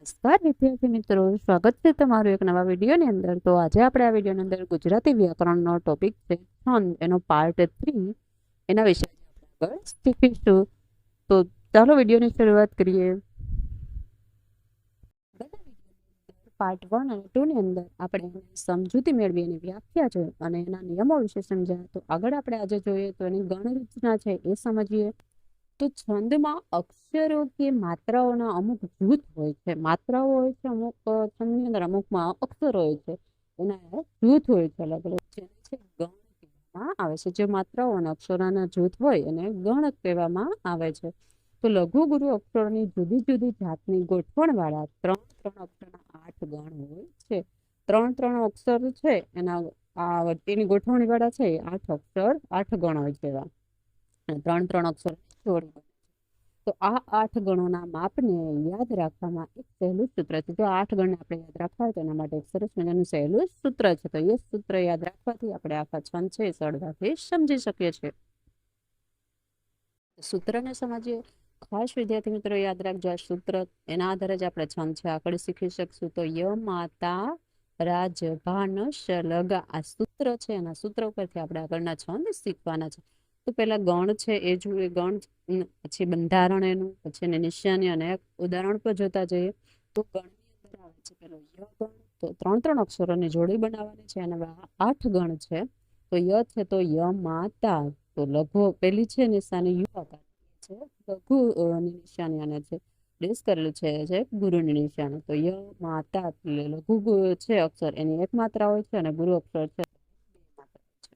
નમસ્કાર, વિદ્યાર્થી મિત્રો. સ્વાગત છે તમારું એક નવા વિડીયોની અંદર. તો આજે આપણે આ વિડીયોની અંદર ગુજરાતી વ્યાકરણનો ટોપિક છે, છંદ. એનો પાર્ટ થ્રી એના વિશે આગળ શીખીશું. તો ચાલો વિડીયોની શરૂઆત કરીએ. પાર્ટ વન અને ટુની અંદર આપણે સમજૂતી મેળવી એની વ્યાખ્યા છે અને એના નિયમો વિશે સમજ્યા. તો આગળ આપણે આજે જોઈએ તો એની ગણરચના છે એ સમજીએ. તો છંદમાં અક્ષરો કે માત્રાઓના અમુક જૂથ હોય છે. માત્રાઓ હોય છે અમુક છંદની અંદર અમુકમાં અક્ષરો હોય છે. એના જૂથ હોય છે અલગ અલગ. જેને છે ગણ કહેવામાં આવે છે. જે માત્રાઓ અને અક્ષરોના જૂથ હોય એને ગણ કહેવામાં આવે છે. તો લઘુ ગુરુ અક્ષરોની જુદી જુદી જાતની ગોઠવણવાળા ત્રણ ત્રણ અક્ષરના આઠ ગણ હોય છે. ત્રણ ત્રણ અક્ષર છે એના, આ વચ્ચેની ગોઠવણીવાળા છે આઠ અક્ષર, આઠ ગણ હોય છે એવા. અને ત્રણ ત્રણ અક્ષર જોડી તો આ આઠ ગણોના માપને યાદ રાખવામાં એક સહેલું સૂત્ર છે. જો આઠ ગણને આપણે યાદ રાખવા હોય તો એના માટે એક સરસ મજાનું સહેલું સૂત્ર છે. તો એ સૂત્ર યાદ રાખવાથી આપણે આખા છંદ છે એ સરળતાથી સમજી શકીએ છીએ. સૂત્રને સમજીએ. ખાસ વિદ્યાર્થી મિત્રો યાદ રાખજો, આ સૂત્ર એના આધારે જ આપણે છંદ છે. આગળ શીખી શકશું તો ય, માતા, રાજ, ભાન આ સૂત્ર છે. એના સૂત્ર ઉપરથી આપણે આગળના છંદ શીખવાના છે. તો પહેલા ગણ છે એ જોઈએ ગણ પછી બંધારણ એનું, પછી એને નિશાની અને ઉદાહરણ પર જોતા જઈએ તો ગણની અંદર આવે છે પેલો ય તો ત્રણ ત્રણ અક્ષરોની જોડી બનાવવાની છે અને આઠ ગણ છે, તો ય છે તો ય માતા તો લઘુ પેલી છે નિશાની, યુ આકાર છે, લઘુ નિશાની અને છે ડેસ કરેલું છે જે ગુરુની નિશાની, તો ય માતા એટલે લઘુ છે અક્ષર, એની એક માત્રા હોય છે અને ગુરુ અક્ષર છે બે માત્રા હોય છે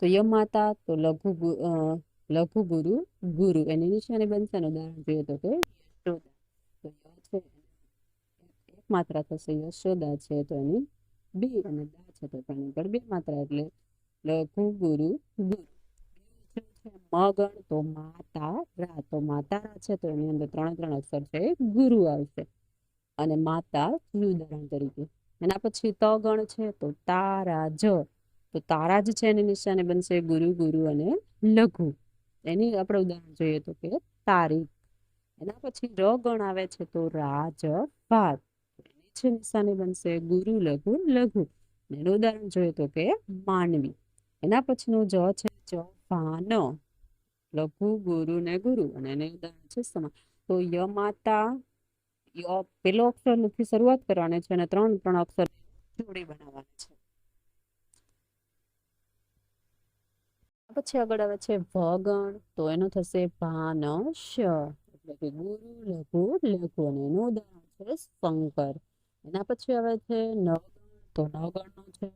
તો યમાતા, તો લઘુ લઘુ ગુરુ ગુરુ. એની નિશાની બનશે ઉદાહરણ જોઈએ તો કે છે એક- માત્રા થશે યશોદા છે તો એની બે અને દા છે તો એની પર બે માત્રા એટલે લઘુ ગુરુ ગુરુ. મગણ તો માતા રા. તો માતારા છે તો એની અંદર ત્રણે ત્રણ અક્ષર છે. ગુરુ આવશે અને માતા ઉદાહરણ તરીકે. એના પછી ત ગણ છે તો તારા જ તો તારા જ છે એની નિશાની બનશે ગુરુ ગુરુ અને લઘુ. એની આપણે ઉદાહરણ જોઈએ તો કે તારીખ. એના પછી ર ગણ આવે છે તો રાજ ભાત એની છે નિશાની બનશે ગુરુ, લઘુ લઘુ. એનું ઉદાહરણ જોઈએ તો કે માનવી. એના પછીનું જ છે જ ભાન લઘુ, ગુરુ ને ગુરુ. અને એને ઉદાહરણ છે સમા. તો ય માતા, ય પેલો અક્ષર નથી, શરૂઆત કરવાની છે અને ત્રણ ત્રણ અક્ષર જોડી બનાવવાની છે. પછી આગળ આવે છે વગણ. તો એનો થશે ભાનશ એટલે કે ગુરુ, લઘુ લઘુ અને એનું ઉદાહરણ છે શંકર. એના પછી આવે છે નવગણ. તો નવગણનું છે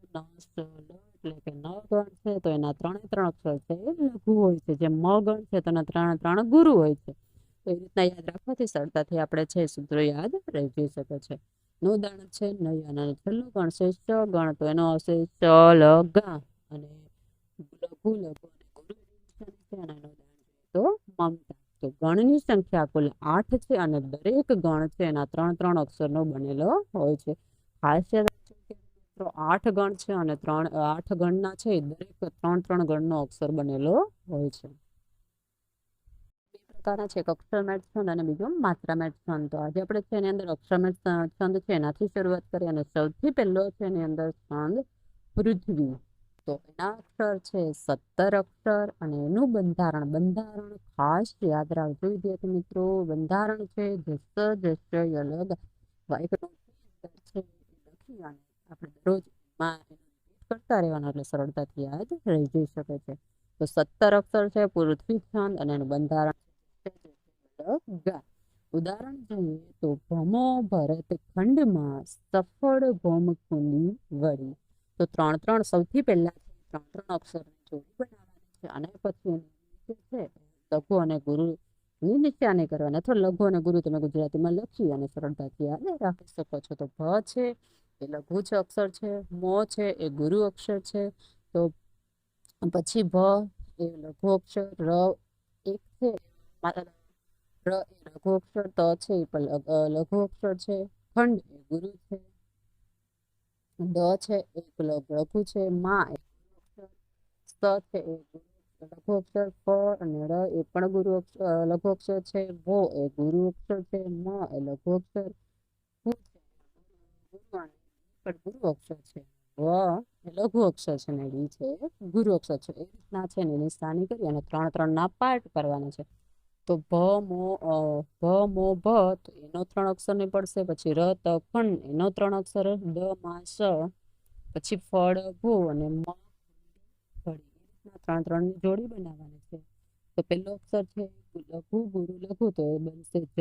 એટલે કે નવગણ છે. તો એના ત્રણે ત્રણ અક્ષર છે લઘુ હોય છે. જે મગણ છે તો એના ત્રણે ત્રણ ગુરુ હોય છે. તો એ રીતના યાદ રાખવાથી સરળતાથી આપણે છે સૂત્રો યાદ રહી શકે છે. નું ઉદાહરણ છે નયન અને છેલ્લું ગણ છે ચ ગણ. તો એનો હશે ચ લ, ગા અને લઘુ લઘુ ઉદાહરણ જોઈએ તો મમતા તો. ગણની સંખ્યા કુલ આઠ છે અને દરેક ગણ છે એના ત્રણ ત્રણ અક્ષરનો બનેલો હોય છે. ખાસ યાદ કે મિત્રો આઠ ગણ છે અને ત્રણ, આઠ ગણના છે દરેક ત્રણ ત્રણ ગણનો અક્ષર બનેલો હોય છે. બે પ્રકારના છે છંદ અને બીજો માત્રામેળ છંદ. તો આજે આપણે એની અંદર અક્ષરમેળ છંદ છે, એનાથી શરૂઆત કરીએ અને સૌથી પહેલો છે એની અંદર છંદ પૃથ્વી. તો એના અક્ષર છે સત્તર અક્ષર અને એનું બંધારણ બંધારણ ખાસ યાદ રાખજો વિદ્યાર્થી મિત્રો. બંધારણ છે જસ જસ્ય અલગ છે લખી અને આપણે દરરોજ કરતા રહેવાનું એટલે સરળતાથી યાદ રહી જઈ શકે છે. તો સત્તર અક્ષર છે પૃથ્વી છંદ અને એનું બંધારણ ઉદાહરણ જોઈએ તો ભમો ભરત ખંડમાં સફળ ભૌમકુંડી વળી તો ત્રણ ત્રણ સૌથી પહેલા ત્રણ ત્રણ અક્ષરની જોડી બનાવવાની છે અને પછી છે લઘુ અને ગુરુ ની નિશાની કરવાની અથવા લઘુ અને ગુરુ તમે ગુજરાતીમાં લખી અને સરળતાથી યાદ રાખી શકો છો. તો ભ છે, એ લઘુ છે અક્ષર છે, મો છે, એ ગુરુ અક્ષર છે. તો પછી ભ એ લઘુ અક્ષર, ર એક છે ર એ લઘુ અક્ષર, ત છે એ પણ લઘુ અક્ષર છે. ખંડ એ ગુરુ છે. દ છે એ લઘુ છે, મા છે એ લઘુ અક્ષર પ અને ર એ પણ ગુરુ અક્ષર લઘુ અક્ષર છે, વો એ ગુરુ અક્ષર છે, મ એ લઘુ અક્ષર પણ ગુરુ અક્ષર છે, વ એ લઘુ અક્ષર છે ને ડી છે ગુરુ અક્ષર છે. એ રીતના છે ને એની સ્થાની કરી અને ત્રણ ત્રણ ના પાર્ટ કરવાના છે. તો ભ, મો ભ મો, ભ, તો એનો ત્રણ અક્ષર નહીં પડશે. પછી ર, ત પણ એનો ત્રણ અક્ષર, ડ, મા, સ, પછી ફળ, ભૂ અને મ ત્રણ ત્રણની જોડી બનાવવાની છે. તો પહેલો અક્ષર છે લઘુ, ગુરુ, લઘુ, તો એ બનશે જ.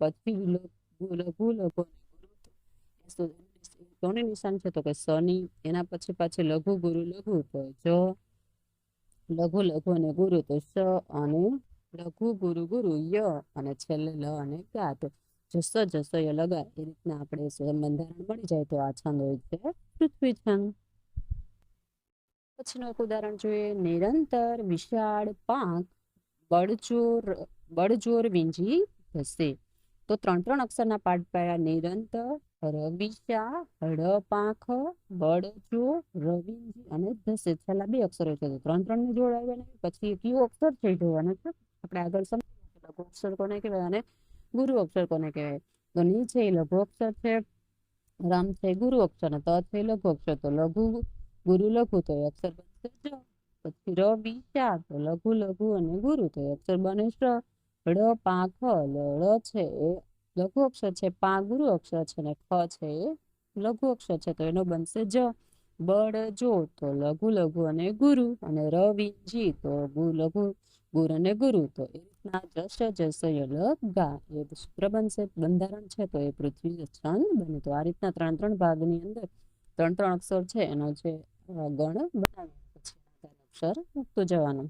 પછી લઘુ લઘુ લઘુ એ નિશાન છે તો કે સની એના પછી પાછી લઘુ, ગુરુ, લઘુ, તો જ. લઘુ લઘુ અને ગુરુ, તો સ અને લઘુ ગુરુ ગુરુ ય અને છેલ્લે લ અને ગા તો જસ જસ ય લગાય એ રીતના આપણે બંધારણ મળી જાય તો આ છંદ હોય છે પૃથ્વી છંદ. પછીનું એક ઉદાહરણ જોઈએ. નિરંતર, વિશાળ, પાંખ, બળજોર બળજોર વીંજી જશે તો ત્રણ ત્રણ અક્ષરના પાઠ પાયા. નિરંતર રવિશા હળપાંખ બળજો રવિંજી અને ધસે. છેલ્લા બે અક્ષરો છે. ત્રણ ત્રણની. જોડ પછી કયો અક્ષર છે એ છે. આપણે આગળ સમજીએ લઘુ અક્ષર કોને કહેવાય અને ગુરુ અક્ષર કોને કહેવાય? તો ની છે એ લઘુ અક્ષર છે, રામ છે ગુરુ અક્ષર અને ત છે લઘુ અક્ષર. તો લઘુ ગુરુ લઘુ તો અક્ષર બનશે જ. પછી રવિ શા તો લઘુ લઘુ અને ગુરુ તો અક્ષર બને શ પાંખ લ, ળ છે એ લઘુ અક્ષર છે, પા, ગુરુ અક્ષર છે ને ખ છે એ લઘુ અક્ષર છે. તો એનો બનશે જ. બળ જો તો લઘુ લઘુ અને ગુરુ અને રવિ જી. તો લઘુ ગુર અને ગુરુ. તો એ રીતના જશ જશ ગા. એ સૂત્ર બનશે બંધારણ છે, તો એ પૃથ્વી છંદ બને. તો આ રીતના ત્રણ ત્રણ ભાગની અંદર ત્રણ ત્રણ અક્ષર છે, એનો જે ગણ બનાવી અક્ષર મૂકતું જવાનું.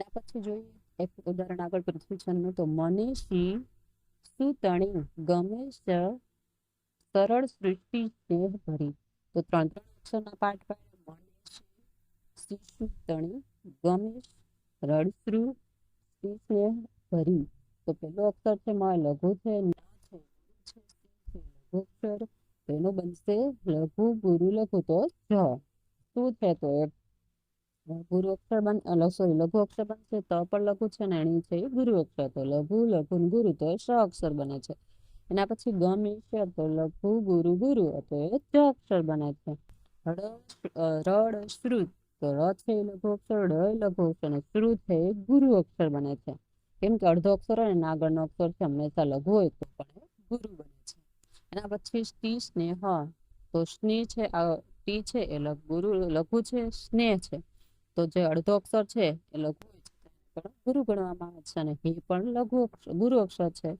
એના પછી જોઈએ, એક ઉદાહરણ આગળ પૃથ્વી છંદનું. તો મનીષી સુતણી ગમે છે સરળ સૃષ્ટિ સ્નેહ ભરી. તો ત્રણ ત્રણ અક્ષરના પાઠ પાડ્યા. મનીષી સુતણી ગમેશ રડશ્રુ સ્નેહ ભરી. તો પેલો અક્ષર છે માં લઘુ છે લઘુ અક્ષર. તેનો બનશે લઘુ ગુરુ લઘુ તો જ શું છે તો એ? ગુરુ અક્ષર બન સોરી, લઘુ અક્ષર બનશે, ત પણ લઘુ છે ને એની છે ગુરુ અક્ષર. તો લઘુ લઘુ ગુરુ તો એ શ અક્ષર બને છે. એના પછી ગમે છે તો લઘુ, ગુરુ ગુરુ. તો એ જ અક્ષર બને છે. રડ રડ, શ્રુત. તો ર છે એ લઘુ અક્ષર ડ, એ લઘુ અક્ષર અને શ્રુ છે એ ગુરુ અક્ષર બને છે. કેમ કે અડધો અક્ષર હોય ને આગળનો અક્ષર છે હંમેશા લઘુ હોય તો પણ ગુરુ બને છે. એના પછી સ્ટી સ્નેહ, તો સ્નેહ છે, આ ટી છે એ ગુરુ, લઘુ છે, સ્નેહ છે. તો જે અડધો અક્ષર છે એ લઘુ પણ ગુરુ ગણવામાં આવે છે અને હે પણ લઘુ અક્ષર ગુરુ અક્ષર છે.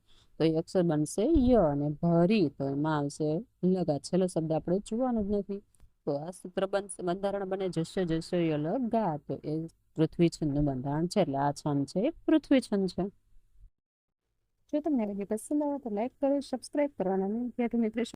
તો એ અક્ષર બનશે ય અને ભરી, તો એમાં આવશે લગા. છેલ્લો શબ્દ આપણે જોવાનો જ નથી. તો આ સૂત્ર બનશે બંધારણ બને જશો જશો એ લગા તો એ પૃથ્વી છંદનું બંધારણ છે, એટલે આ છંદ છે, એ પૃથ્વી છંદ છે. જો તમને વીડિયો પસંદ આવે તો લાઈક કરો સબસ્ક્રાઈબ કરવાના વિદ્યાર્થી મિત્રો